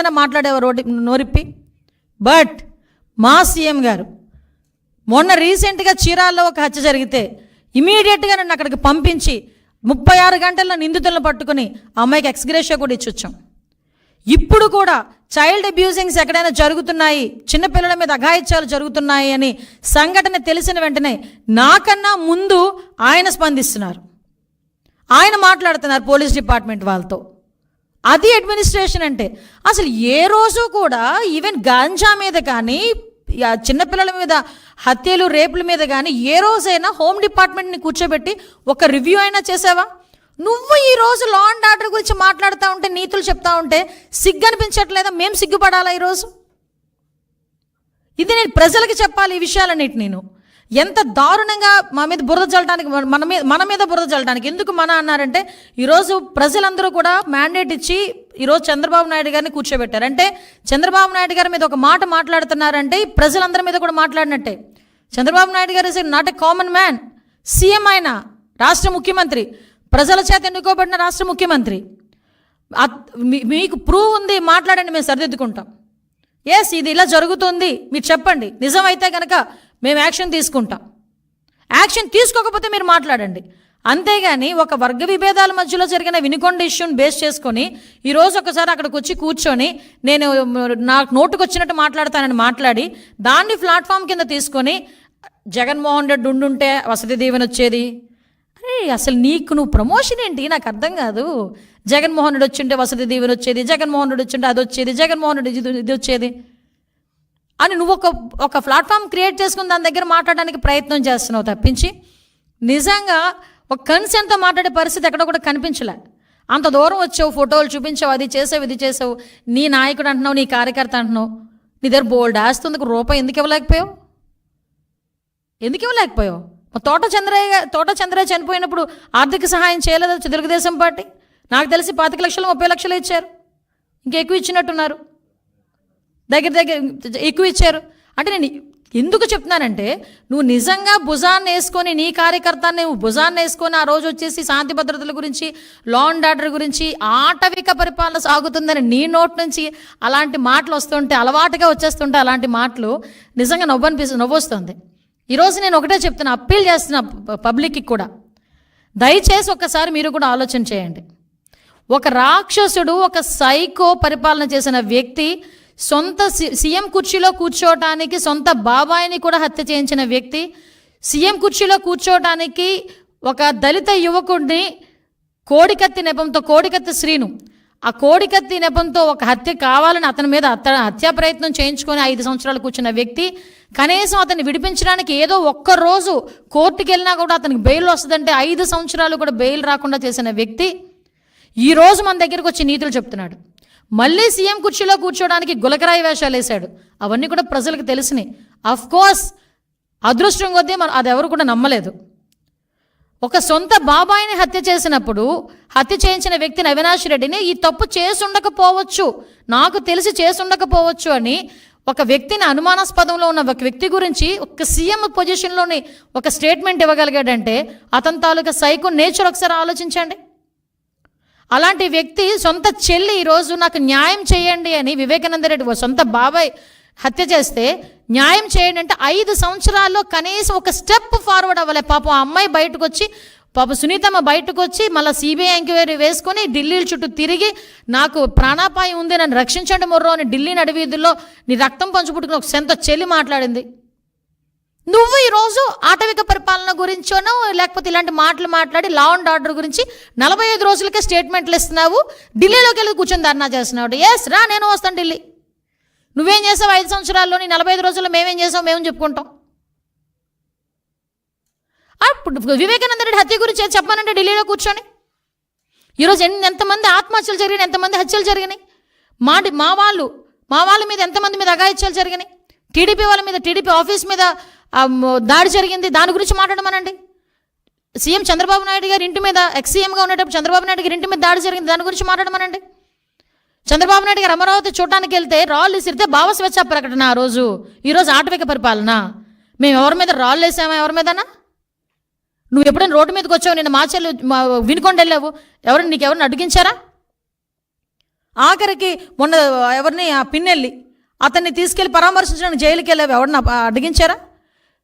రోజైనా మాట్లాడేవారు రోడ్డు నోరిప్పి? బట్ మా సీఎం గారు మొన్న రీసెంట్గా చీరాల్లో ఒక హత్య జరిగితే ఇమీడియట్గా నన్ను అక్కడికి పంపించి ముప్పై ఆరు గంటల్లో నిందితులను పట్టుకుని అమ్మాయికి ఎక్స్గ్రేషియా కూడా ఇచ్చొచ్చాం ఇప్పుడు కూడా చైల్డ్ అబ్యూజింగ్స్ ఎక్కడైనా జరుగుతున్నాయి చిన్నపిల్లల మీద అఘాయిత్యాలు జరుగుతున్నాయి అని సంఘటన తెలిసిన వెంటనే నాకన్నా ముందు ఆయన స్పందిస్తున్నారు. ఆయన మాట్లాడుతున్నారు పోలీస్ డిపార్ట్మెంట్ వాళ్ళతో. అది అడ్మినిస్ట్రేషన్ అంటే. అసలు ఏ రోజు కూడా ఈవెన్ గాంజా మీద కానీ చిన్నపిల్లల మీద హత్యలు రేపుల మీద కానీ ఏ రోజైనా హోమ్ డిపార్ట్మెంట్ని కూర్చోబెట్టి ఒక రివ్యూ అయినా చేసావా? నువ్వు ఈ రోజు లా అండ్ ఆర్డర్ గురించి మాట్లాడుతూ ఉంటే నీతులు చెప్తా ఉంటే సిగ్గు అనిపించట్లేదా మేము సిగ్గుపడాలా ఈరోజు ఇది నేను ప్రజలకి చెప్పాలి ఈ విషయాలన్నిటి నేను. ఎంత దారుణంగా మా మీద బురద చల్లడానికి మన మీద మన మీద బురద చల్లడానికి ఎందుకు మన అన్నారంటే ఈరోజు ప్రజలందరూ కూడా మ్యాండేట్ ఇచ్చి ఈరోజు చంద్రబాబు నాయుడు గారిని కూర్చోబెట్టారు. అంటే చంద్రబాబు నాయుడు గారి మీద ఒక మాట మాట్లాడుతున్నారంటే ప్రజలందరి మీద కూడా మాట్లాడినట్టే. చంద్రబాబు నాయుడు గారు is not a common man CM ఆయన రాష్ట్ర ముఖ్యమంత్రి ప్రజల చేత ఎన్నుకోబడిన రాష్ట్ర ముఖ్యమంత్రి. మీకు ప్రూవ్ ఉంది మాట్లాడండి మేము సరిదిద్దుకుంటాం. ఎస్ ఇది ఇలా జరుగుతుంది మీరు చెప్పండి. నిజమైతే కనుక మేము యాక్షన్ తీసుకుంటాం. యాక్షన్ తీసుకోకపోతే మీరు మాట్లాడండి. అంతేగాని ఒక వర్గ విభేదాల మధ్యలో జరిగిన వినికొండ ఇష్యూని బేస్ చేసుకొని ఈరోజు ఒకసారి అక్కడికి వచ్చి కూర్చొని నేను నాకు నోటుకు వచ్చినట్టు మాట్లాడతానని మాట్లాడి దాన్ని ప్లాట్ఫామ్ కింద తీసుకొని జగన్మోహన్ రెడ్డి ఉండుంటే వసతి దీవెన వచ్చేది? అరే అసలు నీకు నువ్వు ప్రమోషన్ ఏంటి? నాకు అర్థం కాదు. జగన్మోహన్ రెడ్డి వచ్చింటే వసతి దీవెన వచ్చేది జగన్మోహన్ రెడ్డి వచ్చింటే అది వచ్చేది జగన్మోహన్ రెడ్డి ఇది ఇది వచ్చేది. అని నువ్వు ఒక ఒక ప్లాట్ఫామ్ క్రియేట్ చేసుకుని దాని దగ్గర మాట్లాడడానికి ప్రయత్నం చేస్తున్నావు తప్పించి నిజంగా ఒక కన్సెంట్తో మాట్లాడే పరిస్థితి ఎక్కడ కూడా కనిపించలే. అంత దూరం వచ్చావు ఫోటోలు చూపించావు అది చేసావు ఇది చేసావు నీ నాయకుడు అంటున్నావు నీ కార్యకర్త అంటున్నావు నీ దగ్గర బోల్డ్ ఆస్తుంది రూపాయి ఎందుకు ఇవ్వలేకపోయావు? ఎందుకు ఇవ్వలేకపోయావు? తోట చంద్రయ్య తోట చంద్రయ్య చనిపోయినప్పుడు ఆర్థిక సహాయం చేయలేదు తెలుగుదేశం పార్టీ? నాకు తెలిసి పాతిక లక్షలు ముప్పై లక్షలు ఇచ్చారు. ఇంకెక్కువ ఇచ్చినట్టున్నారు. దగ్గర దగ్గర ఎక్కువ ఇచ్చారు. అంటే నేను ఎందుకు చెప్తున్నానంటే నువ్వు నిజంగా భుజాన్ని వేసుకొని నీ కార్యకర్తని నువ్వు భుజాన్ని వేసుకొని ఆ రోజు వచ్చేసి శాంతి భద్రతల గురించి లా అండ్ ఆర్డర్ గురించి ఆటవిక పరిపాలన సాగుతుందని నీ నోట్ నుంచి అలాంటి మాటలు వస్తుంటే అలవాటుగా వచ్చేస్తుంటే అలాంటి మాటలు నిజంగా నవ్వు నవ్వొస్తుంది ఈరోజు నేను ఒకటే చెప్తున్నా అప్పీల్ చేస్తున్నా పబ్లిక్కి కూడా. దయచేసి ఒక్కసారి మీరు కూడా ఆలోచన చేయండి. ఒక రాక్షసుడు ఒక సైకో పరిపాలన చేసిన వ్యక్తి సొంత సి- సీఎం కుర్చీలో కూర్చోవటానికి సొంత బాబాయిని కూడా హత్య చేయించిన వ్యక్తి సీఎం కుర్చీలో కూర్చోవటానికి ఒక దళిత యువకుడిని కోడికత్తి నెపంతో కోడికత్తి శ్రీను ఆ కోడికత్తి నెపంతో ఒక హత్య కావాలని అతని మీద అత హత్యా ప్రయత్నం చేయించుకొని ఐదు సంవత్సరాలు కూర్చున్న వ్యక్తి కనీసం అతన్ని విడిపించడానికి ఏదో ఒక్క రోజు కోర్టుకి వెళ్ళినా కూడా అతనికి బెయిల్ వస్తుందంటే ఐదు సంవత్సరాలు కూడా బెయిల్ రాకుండా చేసిన వ్యక్తి ఈ రోజు మన దగ్గరకు వచ్చి నీతులు చెప్తున్నాడు. మళ్ళీ సీఎం కుర్చీలో కూర్చోడానికి గులకరాయి వేషాలు వేశాడు. అవన్నీ కూడా ప్రజలకు తెలిసినాయి. అఫ్ కోర్స్ అదృష్టం కొద్దీ మన అది ఎవరు కూడా నమ్మలేదు. ఒక సొంత బాబాయిని హత్య చేసినప్పుడు హత్య చేయించిన వ్యక్తిని అవినాష్ రెడ్డిని ఈ తప్పు చేసుండకపోవచ్చు నాకు తెలిసి చేసుండకపోవచ్చు అని ఒక వ్యక్తిని అనుమానాస్పదంలో ఉన్న ఒక వ్యక్తి గురించి ఒక సీఎం పొజిషన్లోని ఒక స్టేట్మెంట్ ఇవ్వగలిగాడంటే అతని తాలూకా సైకో నేచర్ ఒకసారి ఆలోచించండి. అలాంటి వ్యక్తి సొంత చెల్లి ఈరోజు నాకు న్యాయం చేయండి అని వివేకానంద రెడ్డి సొంత బాబాయ్ హత్య చేస్తే న్యాయం చేయండి అంటే ఐదు సంవత్సరాల్లో కనీసం ఒక స్టెప్ ఫార్వర్డ్ అవ్వలే. పాపం ఆ అమ్మాయి బయటకు వచ్చి పాప సునీతమ్మ బయటకు వచ్చి మళ్ళీ సిబిఐ ఎంక్వైరీ వేసుకొని ఢిల్లీ చుట్టూ తిరిగి నాకు ప్రాణాపాయం ఉంది నన్ను రక్షించండి మొర్రో అని ఢిల్లీ నడివీధుల్లో నీ రక్తం పంచుకుంటున్న ఒక సొంత చెల్లి మాట్లాడింది. నువ్వు ఈరోజు ఆటవిక పరిపాలన గురించోనో లేకపోతే ఇలాంటి మాటలు మాట్లాడి లా అండ్ ఆర్డర్ గురించి నలభై ఐదు రోజులకే స్టేట్మెంట్లు ఇస్తున్నావు ఢిల్లీలోకి వెళ్ళి కూర్చొని ధర్నా చేస్తున్నావు. ఎస్ రా నేను వస్తాను ఢిల్లీ. నువ్వేం చేసావు ఐదు సంవత్సరాల్లో నీ నలభై ఐదు రోజుల్లో మేమేం చేసావు మేము చెప్పుకుంటాం? అప్పుడు వివేకానంద రెడ్డి హత్య గురించి చెప్పానంటే ఢిల్లీలో కూర్చొని? ఈరోజు ఎన్ని ఎంతమంది ఆత్మహత్యలు జరిగినాయి ఎంతమంది హత్యలు జరిగినాయి? మా మా వాళ్ళు మా వాళ్ళ మీద ఎంతమంది మీద అఘాయిత్యాలు జరిగినాయి? టీడీపీ వాళ్ళ మీద టీడీపీ ఆఫీస్ మీద దాడి జరిగింది. దాని గురించి మాట్లాడమనండి. సీఎం చంద్రబాబు నాయుడు గారి ఇంటి మీద ఎక్స్ సీఎంగా ఉండేటప్పుడు చంద్రబాబు నాయుడు గారి ఇంటి మీద దాడి జరిగింది. దాని గురించి మాట్లాడమనండి. చంద్రబాబు నాయుడు గారు అమరావతి చూడడానికి వెళ్తే రాళ్ళు విసిరితే భావస్వేచ్ఛ ప్రకటన ఆ రోజు. ఈరోజు ఆటవిక పరిపాలన. మేము ఎవరి మీద రాళ్ళు వేసామా? ఎవరి మీదనా? నువ్వు ఎప్పుడైనా రోడ్డు మీదకి వచ్చావు? నేను మాచెల్లు చెల్లి వినుకొండ వెళ్ళావు. ఎవరు నీకు ఎవరిని అడిగించారా ఆఖరికి మొన్న ఎవరిని ఆ పిన్నెళ్ళి అతన్ని తీసుకెళ్ళి పరామర్శించడానికి జైలుకి వెళ్ళావు ఎవరిని అడిగించారా